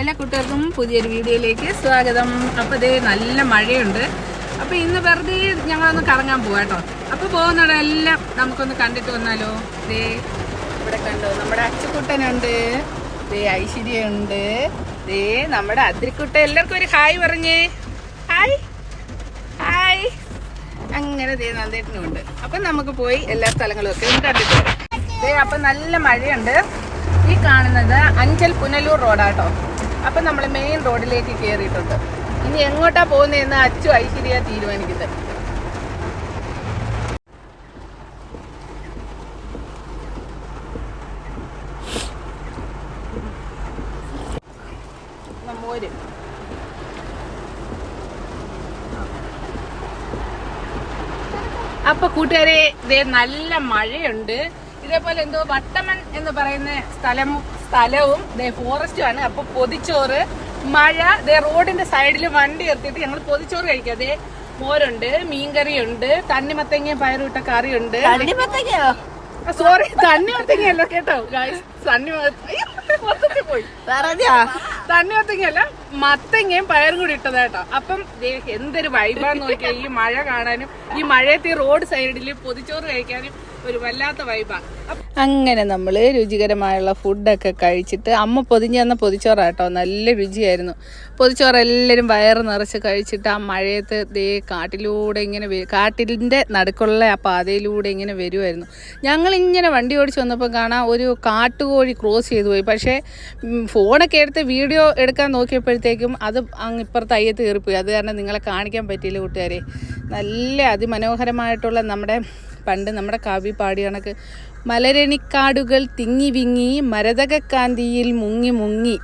എല്ലാ കുട്ടികൾക്കും പുതിയൊരു വീഡിയോയിലേക്ക് സ്വാഗതം. അപ്പോൾ ഇതേ നല്ല മഴയുണ്ട്. അപ്പോൾ ഇന്ന് വെറുതെ ഞങ്ങളൊന്ന് കറങ്ങാൻ പോവാം കേട്ടോ. അപ്പോൾ പോകുന്നിടെല്ലാം നമുക്കൊന്ന് കണ്ടിട്ട് വന്നാലോ? ദേ ഇവിടെ കണ്ടോ? നമ്മുടെ അച്ചുക്കുട്ടനുണ്ട് ദേ ഐശ്വര്യയുണ്ട്. ദേ നമ്മുടെ അതിരിക്കുട്ട എല്ലാവർക്കും ഒരു ഹായ് പറഞ്ഞേ. ഹായ്. ഹായ്. അങ്ങനെ ദേ നന്ദേട്ടനുണ്ട്. അപ്പം നമുക്ക് പോയി എല്ലാ സ്ഥലങ്ങളും ഒക്കെ ഒന്ന് കണ്ടിട്ട് വരാം. ദേ അപ്പം നല്ല മഴയുണ്ട്. ഈ കാണുന്നത് അഞ്ചൽ പുനലൂർ റോഡാട്ടോ അപ്പം നമ്മൾ മെയിൻ റോഡിലേക്ക് കയറിയിട്ടുണ്ട് ഇനി എങ്ങോട്ടാ പോകുന്നതെന്ന് അച്ചു ഐശ്വര്യ തീരുമാനിക്കുന്നത് അപ്പൊ കൂട്ടുകാരെ ഇതേ നല്ല മഴയുണ്ട്. ഇതേപോലെ എന്തോ വട്ടമൺ എന്ന് പറയുന്ന സ്ഥലം സ്ഥലവും ദേ ഫോറസ്റ്റും ആണ്. അപ്പൊ പൊതിച്ചോറ് മഴ ദേ റോഡിന്റെ സൈഡിൽ വണ്ടി നിർത്തിയിട്ട് ഞങ്ങൾ പൊതിച്ചോറ് കഴിക്കാം. ദേ മോരുണ്ട് മീൻകറിയുണ്ട് തണ്ണിമത്തങ്ങ പയറുവിട്ട കറിയുണ്ട്. സോറി തണ്ണിമത്തങ്ങയല്ല കേട്ടോ മൊത്തത്തിൽ പോയി. തണ്ണിമത്തങ്ങയല്ല മത്തങ്ങയും പയറും കൂടി ഇട്ടതാട്ടോ അപ്പം എന്തൊരു വൈബാന്ന് നോക്കിയാൽ ഈ മഴ കാണാനും ഈ മഴയത്ത് റോഡ് സൈഡിൽ പൊതിച്ചോറ് കഴിക്കാനും ഒരു വല്ലാത്ത വൈബാണ് അങ്ങനെ നമ്മൾ രുചികരമായുള്ള ഫുഡൊക്കെ കഴിച്ചിട്ട് അമ്മ പൊതിഞ്ഞു തന്ന പൊതിച്ചോറാട്ടോ നല്ല രുചിയായിരുന്നു. പൊതിച്ചോറ് എല്ലാവരും വയറ് നിറച്ച് കഴിച്ചിട്ട് ആ മഴയത്ത് ദേ കാട്ടിലൂടെ ഇങ്ങനെ കാട്ടിലിന്റെ നടുക്കുള്ള ആ പാതയിലൂടെ ഇങ്ങനെ വരുമായിരുന്നു ഞങ്ങൾ ഇങ്ങനെ വണ്ടി ഓടിച്ച് വന്നപ്പോൾ കാണാം ഒരു കാട്ടുകോഴി ക്രോസ് ചെയ്തു പോയി. പക്ഷേ ഫോണൊക്കെ എടുത്ത് വീഡിയോ എടുക്കാൻ നോക്കിയപ്പോഴത്തേക്കും അത് അങ്ങ് ഇപ്പുറത്ത് അയ്യത്ത് കയറിപ്പോയി. അത് കാരണം നിങ്ങളെ കാണിക്കാൻ പറ്റിയില്ല കൂട്ടുകാരെ. നല്ല അതിമനോഹരമായിട്ടുള്ള നമ്മുടെ പണ്ട് നമ്മുടെ കാവ്യ പാടിയ കണക്ക് മലരണിക്കാടുകൾ തിങ്ങി വിങ്ങി മരതകക്കാന്തിയിൽ മുങ്ങി മുങ്ങി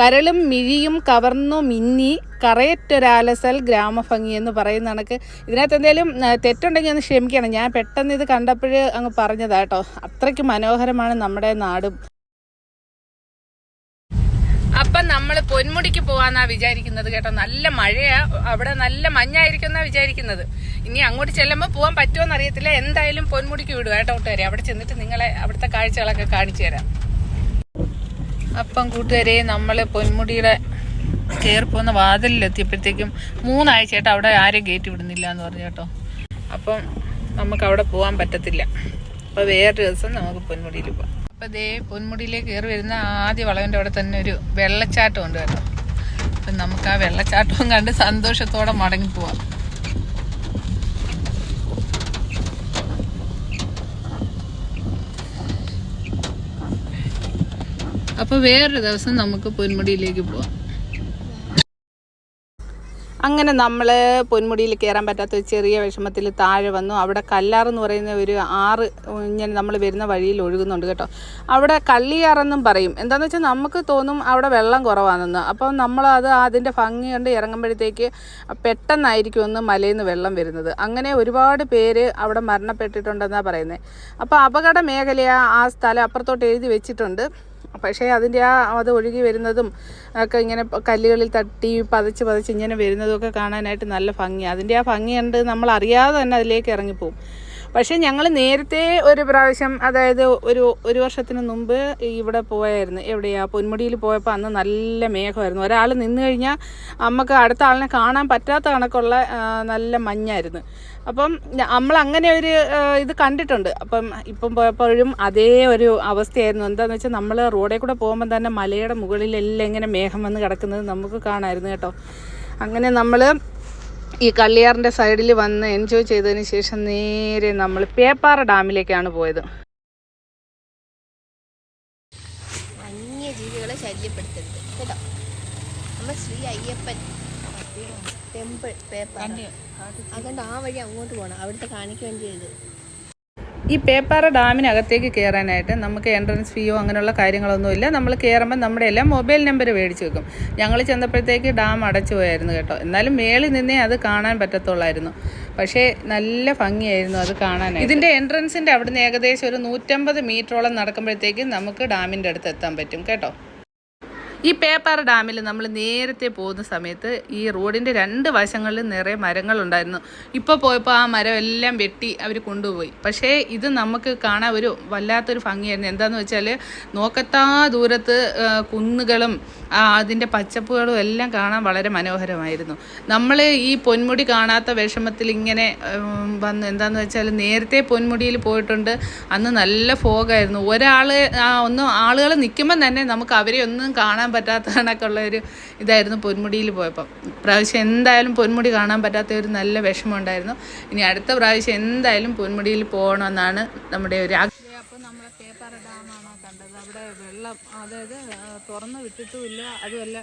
കരളും മിഴിയും കവർന്നു മിന്നി കറയറ്റൊരാലസൽ ഗ്രാമഭംഗി എന്ന് പറയുന്ന കണക്ക്. ഇതിനകത്ത് എന്തെങ്കിലും തെറ്റുണ്ടെങ്കിൽ ഒന്ന് ക്ഷമിക്കണം. ഞാൻ പെട്ടെന്ന് ഇത് കണ്ടപ്പോൾ അങ്ങ് പറഞ്ഞതാട്ടോ അത്രയ്ക്ക് മനോഹരമാണ് നമ്മുടെ നാടും. അപ്പം നമ്മൾ പൊന്മുടിക്ക് പോവാന്നാ വിചാരിക്കുന്നത് കേട്ടോ. നല്ല മഴയാ. അവിടെ നല്ല മഞ്ഞായിരിക്കും എന്നാ വിചാരിക്കുന്നത്. ഇനി അങ്ങോട്ട് ചെല്ലുമ്പോൾ പോകാൻ പറ്റുമോ അറിയത്തില്ല. എന്തായാലും പൊന്മുടിക്ക് വിടുക കേട്ടോ കൂട്ടുകാരെ. അവിടെ ചെന്നിട്ട് നിങ്ങളെ അവിടുത്തെ കാഴ്ചകളൊക്കെ കാണിച്ചു തരാം. അപ്പം കൂട്ടുകാരെ നമ്മൾ പൊന്മുടിയുടെ കയറി പോകുന്ന മൂന്നാഴ്ച മൂന്നാഴ്ചയായിട്ട് അവിടെ ആരും ഗേറ്റ് വിടുന്നില്ല എന്ന് പറഞ്ഞു കേട്ടോ. അപ്പം നമുക്ക് അവിടെ പോകാൻ പറ്റത്തില്ല. അപ്പോൾ വേറൊരു ദിവസം നമുക്ക് പൊന്മുടിയിൽ പോകാം അപ്പോൾ ദേ പൊന്മുടിയിലേക്ക് കയറി വരുന്ന ആദ്യ വളവിന്റെ അവിടെ തന്നെ ഒരു വെള്ളച്ചാട്ടം ഉണ്ട് കേട്ടോ. അപ്പം നമുക്ക് ആ വെള്ളച്ചാട്ടവും കണ്ട് സന്തോഷത്തോടെ മടങ്ങി പോവാം. അപ്പോൾ വേറൊരു ദിവസം നമുക്ക് പൊന്മുടിയിലേക്ക് പോവാം. അങ്ങനെ നമ്മൾ പൊന്മുടിയിൽ കയറാൻ പറ്റാത്ത ഒരു ചെറിയ വിഷമത്തിൽ താഴെ വന്നു. അവിടെ കല്ലാറെന്ന് പറയുന്ന ഒരു ആറ് ഇങ്ങനെ നമ്മൾ വരുന്ന വഴിയിൽ ഒഴുകുന്നുണ്ട് കേട്ടോ. അവിടെ കള്ളിയാറെന്നും പറയും. എന്താണെന്ന് വെച്ചാൽ നമുക്ക് തോന്നും അവിടെ വെള്ളം കുറവാണെന്ന്. അപ്പം നമ്മൾ അത് അതിന്റെ ഭംഗി കണ്ട് ഇറങ്ങുമ്പോഴത്തേക്ക് പെട്ടെന്നായിരിക്കും ഒന്ന് മലയിൽ നിന്ന് വെള്ളം വരുന്നത്. അങ്ങനെ ഒരുപാട് പേര് അവിടെ മരണപ്പെട്ടിട്ടുണ്ടെന്നാണ് പറയുന്നത് അപ്പോൾ അപകട മേഖലയാണ് ആ സ്ഥലം അപ്പുറത്തോട്ട് എഴുതി വെച്ചിട്ടുണ്ട്. പക്ഷേ അതിന്റെ ആ അത് ഒഴുകി വരുന്നതും ഒക്കെ ഇങ്ങനെ കല്ലുകളിൽ തട്ടി പതച്ച് പതച്ച് ഇങ്ങനെ വരുന്നതും ഒക്കെ കാണാനായിട്ട് നല്ല ഭംഗിയാണ് അതിന്റെ ആ ഭംഗി കണ്ട് നമ്മൾ അറിയാതെ തന്നെ അതിലേക്ക് ഇറങ്ങിപ്പോവും. പക്ഷേ ഞങ്ങൾ നേരത്തെ ഒരു പ്രാവശ്യം അതായത് ഒരു ഒരു വർഷത്തിന് മുമ്പ് ഇവിടെ പോയായിരുന്നു. എവിടെയാ? പൊന്മുടിയിൽ പോയപ്പോൾ അന്ന് നല്ല മേഘമായിരുന്നു. ഒരാൾ നിന്ന് കഴിഞ്ഞാൽ നമുക്ക് അടുത്ത ആളിനെ കാണാൻ പറ്റാത്ത കണക്കുള്ള നല്ല മഞ്ഞായിരുന്നു. അപ്പം നമ്മൾ അങ്ങനെ ഒരു ഇത് കണ്ടിട്ടുണ്ട്. അപ്പം ഇപ്പം പോയപ്പോഴും അതേ ഒരു അവസ്ഥയായിരുന്നു. എന്താണെന്ന് വെച്ചാൽ നമ്മൾ റോഡിൽ കൂടെ പോകുമ്പോൾ തന്നെ മലയുടെ മുകളിലെല്ലാം ഇങ്ങനെ മേഘം വന്ന് കിടക്കുന്നത് നമുക്ക് കാണാമായിരുന്നു കേട്ടോ. അങ്ങനെ നമ്മൾ ഈ കള്ളിയാറിന്റെ സൈഡിൽ വന്ന് എൻജോയ് ചെയ്തതിന് ശേഷം നേരെ നമ്മൾ പേപ്പാറ ഡാമിലേക്കാണ് പോയത്. വന്യജീവികളെ ശല്യപ്പെടുത്തരുത്. കേട്ടോ? നമ്മൾ ശ്രീ അയ്യപ്പൻ ടെമ്പിൾ പേപ്പർ അതുകൊണ്ട് ആ വഴി അങ്ങോട്ട് പോകണം അവിടുത്തെ കാണിക്കുകയും ചെയ്തു ഈ പേപ്പാറ ഡാമിനകത്തേക്ക് കയറാനായിട്ട് നമുക്ക് എൻട്രൻസ് ഫീയോ അങ്ങനെയുള്ള കാര്യങ്ങളൊന്നുമില്ല നമ്മൾ കയറുമ്പോൾ നമ്മുടെ എല്ലാം മൊബൈൽ നമ്പർ മേടിച്ച് വെക്കും. ഞങ്ങൾ ചെന്നപ്പോഴത്തേക്ക് ഡാം അടച്ചു പോയായിരുന്നു കേട്ടോ. എന്നാലും മേളിൽ നിന്നേ അത് കാണാൻ പറ്റത്തുള്ളായിരുന്നു. പക്ഷേ നല്ല ഭംഗിയായിരുന്നു അത് കാണാനായി ഇതിന്റെ എൻട്രൻസിന്റെ അവിടുന്ന് ഏകദേശം ഒരു നൂറ്റമ്പത് മീറ്ററോളം നടക്കുമ്പോഴത്തേക്കും നമുക്ക് ഡാമിന്റെ അടുത്ത് എത്താൻ പറ്റും കേട്ടോ. ഈ പേപ്പാറ ഡാമിൽ നമ്മൾ നേരത്തെ പോകുന്ന സമയത്ത് ഈ റോഡിന്റെ രണ്ട് വശങ്ങളിൽ നിറയെ മരങ്ങളുണ്ടായിരുന്നു. ഇപ്പോൾ പോയപ്പോൾ ആ മരം എല്ലാം വെട്ടി അവർ കൊണ്ടുപോയി. പക്ഷേ ഇത് നമുക്ക് കാണാൻ ഒരു വല്ലാത്തൊരു ഭംഗിയായിരുന്നു. എന്താണെന്ന് വെച്ചാൽ നോക്കത്താ ദൂരത്ത് കുന്നുകളും അതിന്റെ പച്ചപ്പുകളും എല്ലാം കാണാൻ വളരെ മനോഹരമായിരുന്നു. നമ്മൾ ഈ പൊന്മുടി കാണാത്ത വിഷമത്തിൽ ഇങ്ങനെ വന്നു വന്ന് എന്താണെന്ന് വെച്ചാൽ നേരത്തെ പൊന്മുടിയിൽ പോയിട്ടുണ്ട്. അന്ന് നല്ല ഫോഗായിരുന്നു. ഒരാൾ ഒന്ന് ആളുകൾ നിൽക്കുമ്പം തന്നെ നമുക്ക് അവരെ ഒന്നും കാണാൻ പറ്റാത്ത കണക്കുള്ള ഒരു ഇതായിരുന്നു പൊന്മുടിയിൽ പോയപ്പം. പ്രാവശ്യം എന്തായാലും പൊന്മുടി കാണാൻ പറ്റാത്ത ഒരു നല്ല വിഷമം ഉണ്ടായിരുന്നു. ഇനി അടുത്ത പ്രാവശ്യം എന്തായാലും പൊന്മുടിയിൽ പോകണമെന്നാണ് നമ്മുടെ ഒരു അപ്പോൾ നമ്മളെ പേപ്പാറ ഡാമാണ് കണ്ടത്? അവിടെ വെള്ളം അതായത് തുറന്ന് വിട്ടിട്ടുമില്ല. അതുമല്ല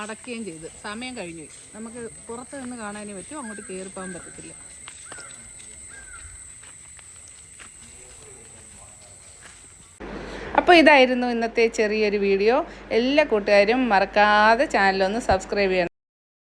അടയ്ക്കുകയും ചെയ്ത്. സമയം കഴിഞ്ഞു. നമുക്ക് പുറത്ത് നിന്ന് കാണാനേ പറ്റും അങ്ങോട്ട് കയറിപ്പോകാൻ പോകാൻ പറ്റത്തില്ല. അപ്പോൾ ഇതായിരുന്നു ഇന്നത്തെ ചെറിയൊരു വീഡിയോ. എല്ലാ കൂട്ടുകാരും മറക്കാതെ ചാനലൊന്ന് സബ്സ്ക്രൈബ് ചെയ്യണം.